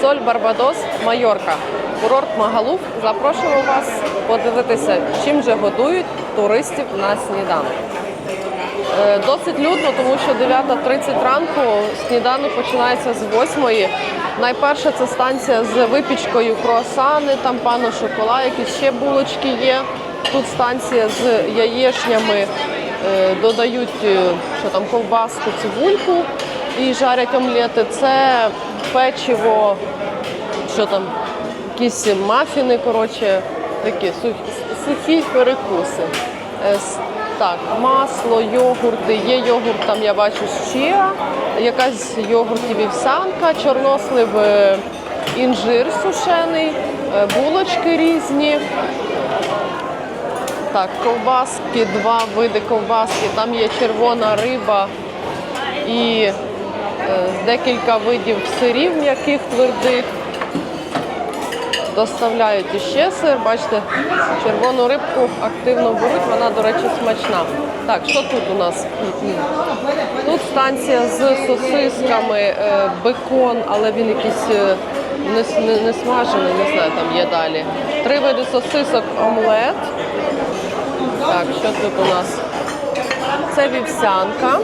Соль Барбадос Майорка. Курорт Магалуф. Запрошуємо вас подивитися, чим же годують туристів на сніданок. Е, Досить людно, тому що 9.30 ранку сніданок починається з 8. Найперше це станція з випічкою круасани, там пано шоколад, якісь ще булочки є. Тут станція з яєчнями, е, додають е, що там, ковбаску, цибульку і жарять омлети. Це печиво, що там, якісь мафіни, коротше, такі сухі, перекуси. Е, Так, масло, йогурти. Є йогурт, там я бачу з чиа, якась йогурт і вівсянка, чорнослив, е, інжир сушений, е, булочки різні. Так, ковбаски, два види ковбаски. Там є червона риба і декілька видів сирів м'яких твердих. Доставляють іще сир. Бачите, червону рибку активно беруть, вона, до речі, смачна. Так, що тут у нас? Тут станція з сосисками, е, бекон, але він якийсь е, не, не, не смажений, не знаю, там є далі. Три види сосисок, омлет. Так, що тут у нас? Це вівсянка.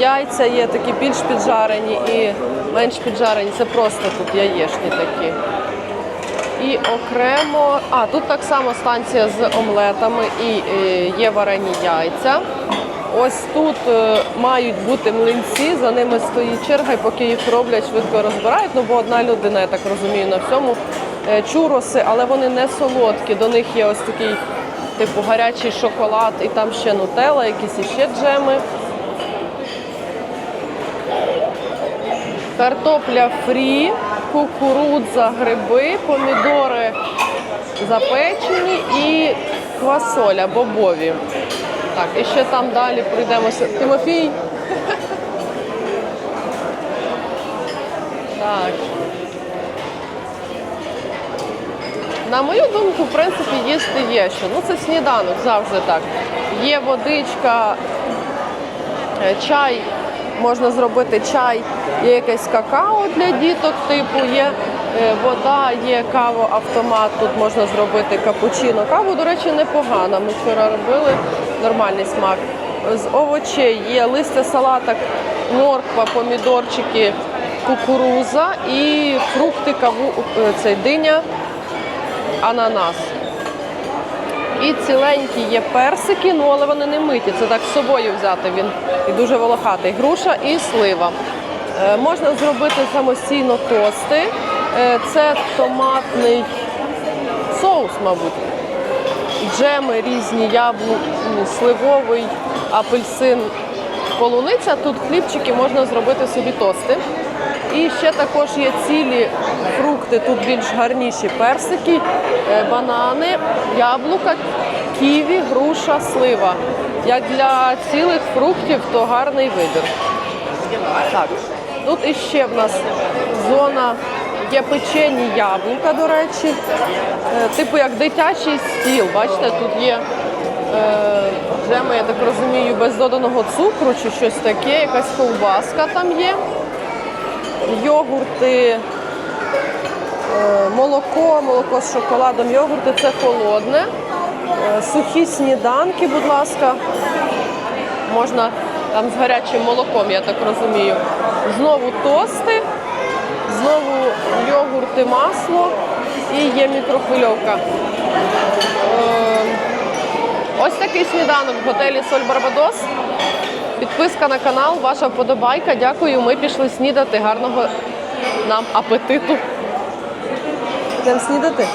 Яйця є такі більш піджарені і менш піджарені. Це просто тут яєчні такі. І окремо, а тут так само станція з омлетами і е, є варені яйця. Ось тут е, мають бути млинці, за ними стоїть черга, і поки їх роблять, швидко розбирають. Ну бо одна людина, я так розумію, на всьому Е, чуроси, але вони не солодкі. До них є ось такий типу гарячий шоколад, і там ще нутелла, якісь іще джеми. Картопля фрі, кукурудза, гриби, помідори запечені і квасоля бобові. Так, і ще там далі пройдемося. Тимофій. Так. На мою думку, в принципі, їсти є що. Ну, це сніданок завжди так. Є водичка, Е, чай, можна зробити чай, є якесь какао для діток, типу, є е, вода, є кава-автомат, тут можна зробити капучино. Каву, до речі, непогана. Ми вчора робили нормальний смак. З овочей є листя салаток, морква, помідорчики, кукуруза і фрукти, каву, е, цей диня, ананас. І ціленькі є персики, ну але вони не миті. Це так з собою взяти. Він і дуже волохатий. Груша і слива. Е, можна зробити самостійно тости. Е, це томатний соус, мабуть. Джеми різні, яблук, сливовий, апельсин, полуниця. Тут хлібчики можна зробити собі тости. І ще також є цілі фрукти, тут більш гарніші персики, е, банани, яблука, ківі, груша, слива. Як для цілих фруктів, то гарний вибір. Так, тут іще в нас зона є печені яблука, до речі. Е, Типу як дитячий стіл. Бачите, тут є е, джеми, я так розумію, без доданого цукру чи щось таке, якась ковбаска там є йогурти, е, молоко, молоко з шоколадом, йогурти це холодне. Е, Сухі сніданки, будь ласка. Можна там з гарячим молоком, я так розумію. Знову тости, знову йогурти, масло і є мікрохвильовка. Е, Ось такий сніданок в готелі Соль Барбадос. Підписка на канал, ваша вподобайка. Дякую. Ми пішли снідати. Гарного нам апетиту. Йдемо снідати.